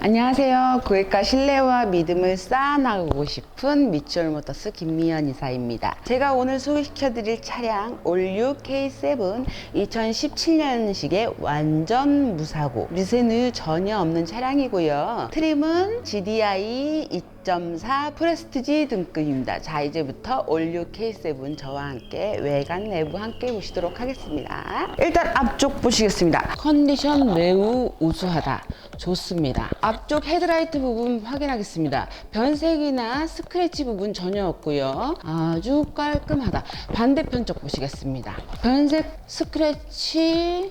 안녕하세요. 고객과 신뢰와 믿음을 쌓아나가고 싶은 미추홀 모터스 김미연 이사입니다. 제가 오늘 소개시켜드릴 차량 올류 K7 2017년식의 완전 무사고 미세누 전혀 없는 차량이고요. 트림은 GDI 2.4 프레스티지 등급입니다. 자 이제부터 올류 K7 저와 함께 외관 내부 함께 보시도록 하겠습니다. 일단 앞쪽 보시겠습니다. 컨디션 매우 우수하다. 좋습니다. 앞쪽 헤드라이트 부분 확인하겠습니다. 변색이나 스크래치 부분 전혀 없고요. 아주 깔끔하다. 반대편 쪽 보시겠습니다. 변색 스크래치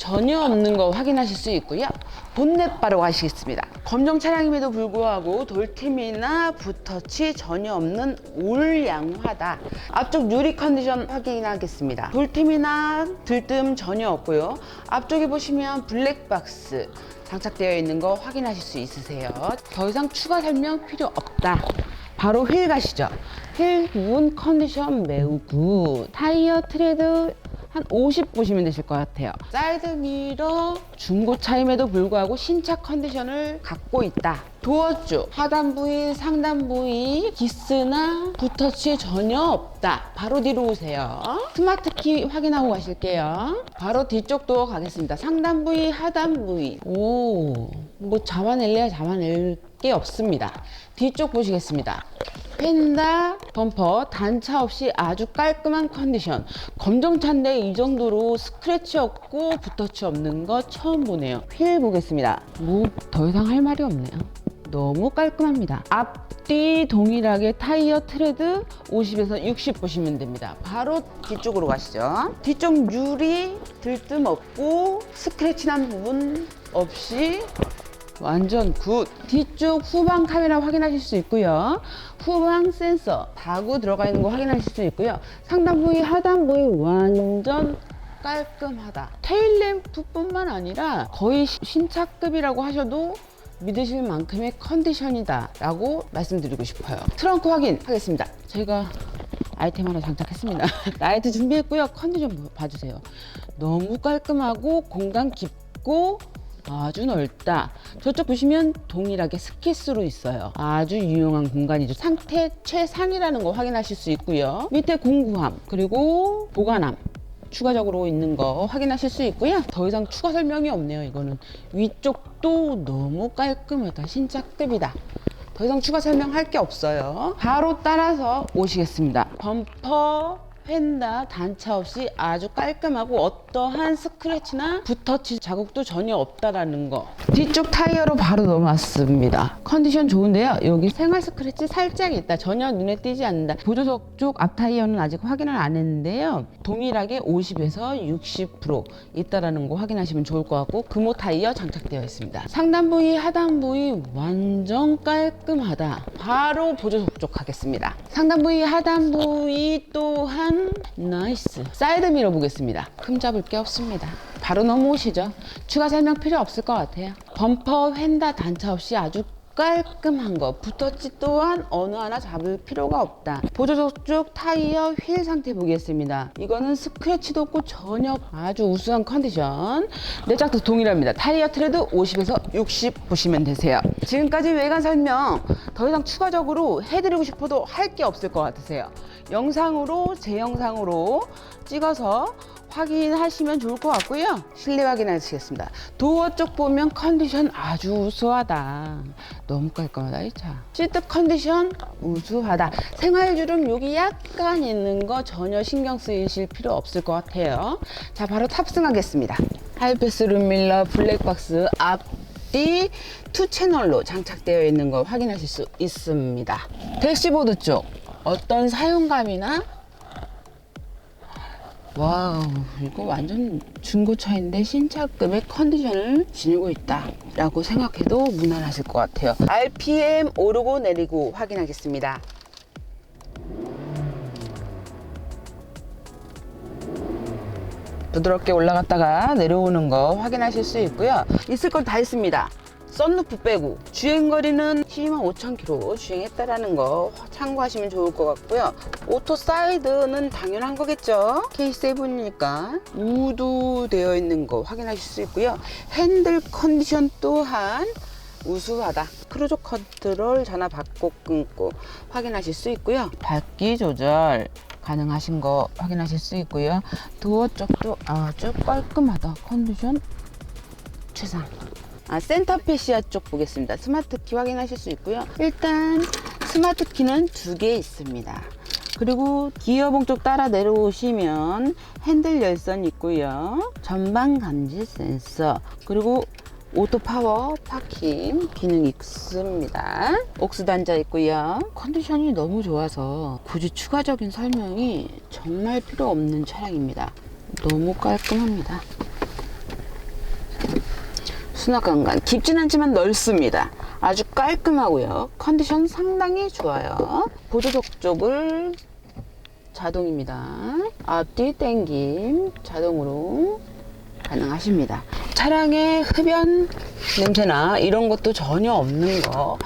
전혀 없는 거 확인하실 수 있고요. 본넷 바로 가시겠습니다. 검정 차량임에도 불구하고 돌팀이나 붓터치 전혀 없는 올 양화다. 앞쪽 유리 컨디션 확인하겠습니다. 돌팀이나 들뜸 전혀 없고요. 앞쪽에 보시면 블랙박스 장착되어 있는 거 확인하실 수 있으세요. 더 이상 추가 설명 필요 없다. 바로 휠 가시죠. 휠 부분 컨디션 매우 굿. 타이어 트레드 한 50 보시면 되실 것 같아요. 사이드 중고차임에도 불구하고 신차 컨디션을 갖고 있다. 도어 쪽 하단 부위, 상단 부위 기스나 붓터치 전혀 없다. 바로 뒤로 오세요. 스마트 키 확인하고 가실게요. 바로 뒤쪽 도어 가겠습니다. 상단 부위, 하단 부위. 오, 뭐 잡아낼래야 잡아낼 게 없습니다. 뒤쪽 보시겠습니다. 펜다 범퍼 단차 없이 아주 깔끔한 컨디션. 검정차인데 이 정도로 스크래치 없고 붓터치 없는 거 처음 보네요. 휠 보겠습니다. 뭐 더 이상 할 말이 없네요. 너무 깔끔합니다. 앞뒤 동일하게 타이어 트레드 50에서 60 보시면 됩니다. 바로 뒤쪽으로 가시죠. 뒤쪽 유리 들뜸 없고 스크래치 난 부분 없이 완전 굿. 뒤쪽 후방 카메라 확인하실 수 있고요. 후방 센서 다구 들어가 있는 거 확인하실 수 있고요. 상단 부위, 하단 부위 완전 깔끔하다. 테일램프 뿐만 아니라 거의 시- 신차급이라고 하셔도 믿으실 만큼의 컨디션이다 라고 말씀드리고 싶어요. 트렁크 확인하겠습니다. 제가 아이템 하나 장착했습니다. 라이트 준비했고요. 컨디션 봐주세요. 너무 깔끔하고 공간 깊고 아주 넓다. 저쪽 보시면 동일하게 스키스로 있어요. 아주 유용한 공간이죠. 상태 최상이라는 거 확인하실 수 있고요. 밑에 공구함 그리고 보관함 추가적으로 있는 거 확인하실 수 있고요. 더 이상 추가 설명이 없네요. 이거는 위쪽도 너무 깔끔하다. 신차급이다. 더 이상 추가 설명할 게 없어요. 바로 따라서 오시겠습니다. 범퍼 펜다 단차 없이 아주 깔끔하고 어떠한 스크래치나 붓터치 자국도 전혀 없다라는 거. 뒤쪽 타이어로 바로 넘어왔습니다. 컨디션 좋은데요. 여기 생활 스크래치 살짝 있다. 전혀 눈에 띄지 않는다. 보조석 쪽 앞 타이어는 아직 확인을 안 했는데요. 동일하게 50에서 60% 있다라는 거 확인하시면 좋을 것 같고 금호 타이어 장착되어 있습니다. 상단 부위 하단 부위 완전 깔끔하다. 바로 보조석 쪽 가겠습니다. 상단 부위 하단 부위 또한 나이스. 사이드 미러 보겠습니다. 흠잡을 게 없습니다. 바로 넘어오시죠. 추가 설명 필요 없을 것 같아요. 범퍼 휀다 단차 없이 아주 깔끔한 거 붓터치 또한 어느 하나 잡을 필요가 없다. 보조석 쪽 타이어 휠 상태 보겠습니다. 이거는 스크래치도 없고 전혀 아주 우수한 컨디션. 내짝도 동일합니다. 타이어 트레드 50에서 60 보시면 되세요. 지금까지 외관 설명 더 이상 추가적으로 해드리고 싶어도 할 게 없을 것 같으세요. 영상으로 제 영상으로 찍어서 확인하시면 좋을 것 같고요. 실내 확인하시겠습니다. 도어 쪽 보면 컨디션 아주 우수하다. 너무 깔끔하다 이 차. 시트 컨디션 우수하다. 생활주름 여기 약간 있는 거 전혀 신경 쓰이실 필요 없을 것 같아요. 자 바로 탑승하겠습니다. 하이패스 룸밀러 블랙박스 앞뒤 투 채널로 장착되어 있는 거 확인하실 수 있습니다. 대시보드 쪽 어떤 사용감이나 와우 이거 완전 중고차인데 신차급의 컨디션을 지니고 있다 라고 생각해도 무난하실 것 같아요. RPM 오르고 내리고 확인하겠습니다. 부드럽게 올라갔다가 내려오는 거 확인하실 수 있고요. 있을 건 다 있습니다 썬루프 빼고 주행거리는 12만 5천 킬로 주행했다라는 거 참고하시면 좋을 것 같고요. 오토 사이드는 당연한 거겠죠. K7이니까 우도 되어 있는 거 확인하실 수 있고요. 핸들 컨디션 또한 우수하다. 크루즈 컨트롤 전화 받고 끊고 확인하실 수 있고요. 밝기 조절 가능하신 거 확인하실 수 있고요. 도어 쪽도 아주 깔끔하다. 컨디션 최상. 아, 센터페시아 쪽 보겠습니다. 스마트 키 확인하실 수 있고요. 일단 스마트 키는 두 개 있습니다. 그리고 기어봉 쪽 따라 내려오시면 핸들 열선 있고요. 전방 감지 센서 그리고 오토 파워 파킹 기능 있습니다. 옥스 단자 있고요. 컨디션이 너무 좋아서 굳이 추가적인 설명이 정말 필요 없는 차량입니다. 너무 깔끔합니다. 수납 공간 깊진 않지만 넓습니다. 아주 깔끔하고요. 컨디션 상당히 좋아요. 보조석 쪽을 자동입니다. 앞뒤 당김 자동으로 가능하십니다. 차량의 흡연 냄새나 이런 것도 전혀 없는 거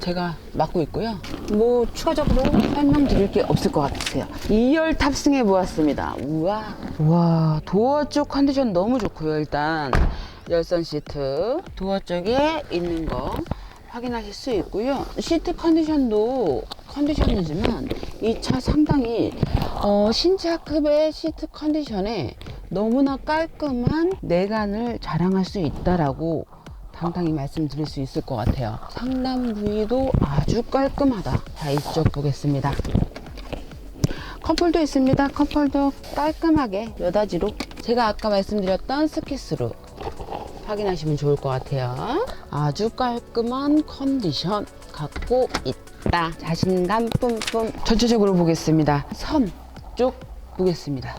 제가 맡고 있고요. 뭐 추가적으로 설명드릴 게 없을 것 같으세요. 2열 탑승해 보았습니다. 우와. 와, 도어 쪽 컨디션 너무 좋고요. 일단 열선 시트 도어 쪽에 있는 거 확인하실 수 있고요. 시트 컨디션도 컨디션이지만 이 차 상당히 어, 신차급의 시트 컨디션에 너무나 깔끔한 내관을 자랑할 수 있다라고 당당히 말씀드릴 수 있을 것 같아요. 상단 부위도 아주 깔끔하다. 자, 이쪽 보겠습니다. 컵홀도 있습니다. 컵홀도 깔끔하게 여다지로 제가 아까 말씀드렸던 스키스로 확인하시면 좋을 것 같아요. 아주 깔끔한 컨디션 갖고 있다. 자신감 뿜뿜. 전체적으로 보겠습니다. 선쪽 보겠습니다.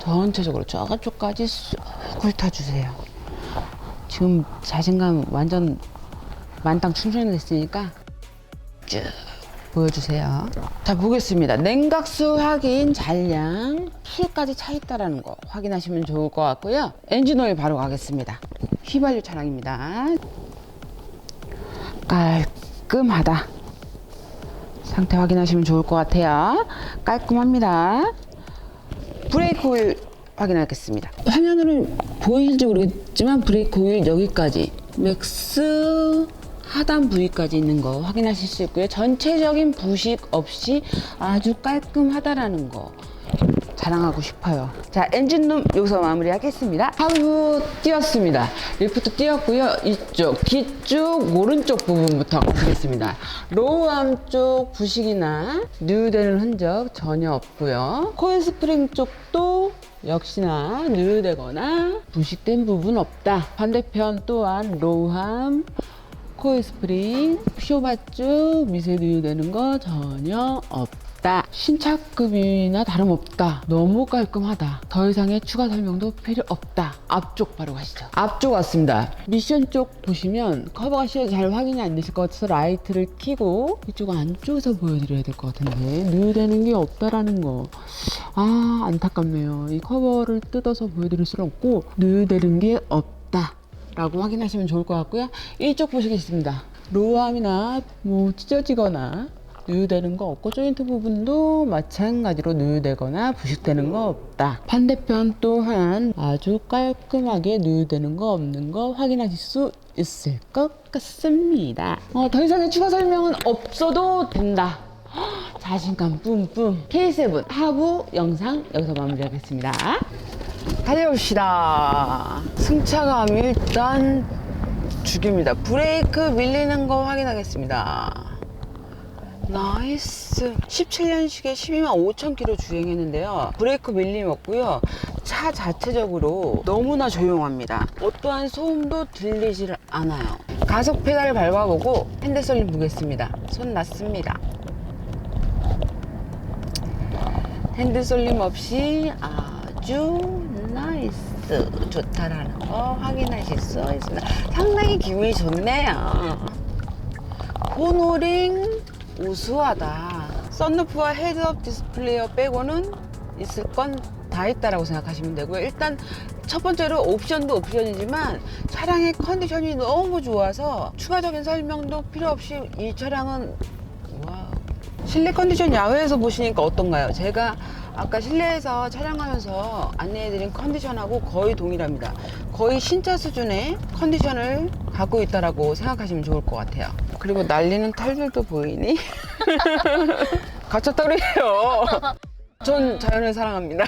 전체적으로 저쪽까지 쑥 훑어주세요. 지금 자신감 완전 만땅 충전됐으니까 쭉 보여주세요. 자 보겠습니다. 냉각수 확인 잔량 풀까지 차 있다라는 거 확인하시면 좋을 것 같고요. 엔진 오일 바로 가겠습니다. 휘발유 차량입니다. 깔끔하다. 상태 확인하시면 좋을 것 같아요. 깔끔합니다. 브레이크 오일 확인하겠습니다. 화면으로 보이실지 모르겠지만 브레이크 오일 여기까지 맥스 하단 부위까지 있는 거 확인하실 수 있고요. 전체적인 부식 없이 아주 깔끔하다라는 거 자랑하고 싶어요. 자, 엔진룸 여기서 마무리하겠습니다. 하부 띄웠습니다. 리프트 띄웠고요. 이쪽, 뒤쪽, 오른쪽 부분부터 보겠습니다. 로우암 쪽 부식이나 누유되는 흔적 전혀 없고요. 코일 스프링 쪽도 역시나 누유되거나 부식된 부분 없다. 반대편 또한 로우함, 코일 스프링, 쇼바 쪽 미세 누유되는 거 전혀 없다. 신차급이나 다름없다. 너무 깔끔하다. 더 이상의 추가 설명도 필요 없다. 앞쪽 바로 가시죠. 앞쪽 왔습니다. 미션 쪽 보시면 커버가 시에 잘 확인이 안 되실 것 같아서 라이트를 켜고 이쪽 안쪽에서 보여드려야 될 것 같은데 누유되는 게 없다라는 거. 아 안타깝네요. 이 커버를 뜯어서 보여드릴 수는 없고 누유되는 게 없다. 라고 확인하시면 좋을 것 같고요. 이쪽 보시겠습니다. 로우함이나 뭐 찢어지거나 누유되는 거 없고 조인트 부분도 마찬가지로 누유되거나 부식되는 거 없다. 반대편 또한 아주 깔끔하게 누유되는 거 없는 거 확인하실 수 있을 것 같습니다. 어, 더 이상의 추가 설명은 없어도 된다. 헉, 자신감 뿜뿜. K7 하부 영상 여기서 마무리하겠습니다. 달려봅시다. 승차감 일단 죽입니다. 브레이크 밀리는 거 확인하겠습니다. 나이스. 17년식에 12만 5천 킬로 주행했는데요. 브레이크 밀림 없고요. 차 자체적으로 너무나 조용합니다. 어떠한 소음도 들리질 않아요. 가속 페달을 밟아보고 핸들 썰림 보겠습니다. 손 놨습니다. 핸들 쏠림 없이 아주 나이스 좋다라는 거 확인하실 수 있습니다. 상당히 기분이 좋네요. 코너링 우수하다. 썬루프와 헤드업 디스플레이어 빼고는 있을 건 다 있다라고 생각하시면 되고요. 일단 첫 번째로 옵션도 옵션이지만 차량의 컨디션이 너무 좋아서 추가적인 설명도 필요 없이 이 차량은 와 실내 컨디션 야외에서 보시니까 어떤가요? 제가 아까 실내에서 촬영하면서 안내해드린 컨디션하고 거의 동일합니다. 거의 신차 수준의 컨디션을 갖고 있다라고 생각하시면 좋을 것 같아요. 그리고 날리는 털들도 보이니? 그래요. 전 자연을 사랑합니다.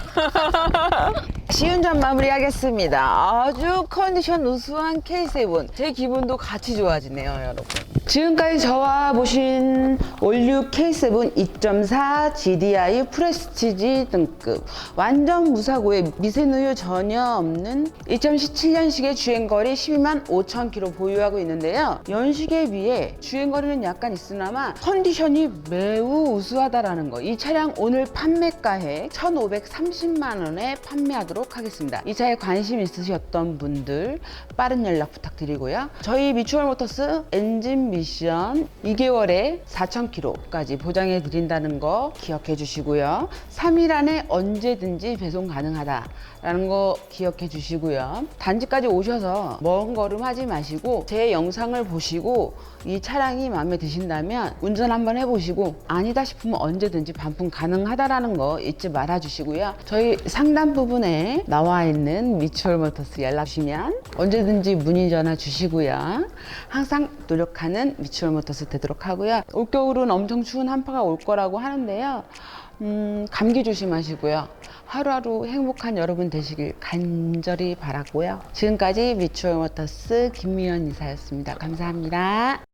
시운전 마무리하겠습니다. 아주 컨디션 우수한 K7. 제 기분도 같이 좋아지네요, 여러분. 지금까지 저와 보신 올류 K7 2.4 GDI 프레스티지 등급 완전 무사고에 미세누유 전혀 없는 2017년식의 주행거리 12만 5천 킬로 보유하고 있는데요. 연식에 비해 주행거리는 약간 있으나마 컨디션이 매우 우수하다라는 거. 이 차량 오늘 판매가에 1,530만 원에 판매하도록 하겠습니다. 이 차에 관심 있으셨던 분들 빠른 연락 부탁드리고요. 저희 미추얼 모터스 엔진 미션 2개월에 4,000km까지 보장해 드린다는 거 기억해 주시고요. 3일 안에 언제든지 배송 가능하다라는 거 기억해 주시고요. 단지까지 오셔서 먼 걸음 하지 마시고 제 영상을 보시고 이 차량이 마음에 드신다면 운전 한번 해보시고 아니다 싶으면 언제든지 반품 가능하다라는 거 잊지 말아 주시고요. 저희 상담 부분에 나와 있는 미추얼 모터스 연락 주시면 언제든지 문의 전화 주시고요. 항상 노력하는 미추얼 모터스 되도록 하고요. 올겨울은 엄청 추운 한파가 올 거라고 하는데요. 음, 감기 조심하시고요. 하루하루 행복한 여러분 되시길 간절히 바라고요. 지금까지 미추얼 모터스 김미연 이사였습니다. 감사합니다.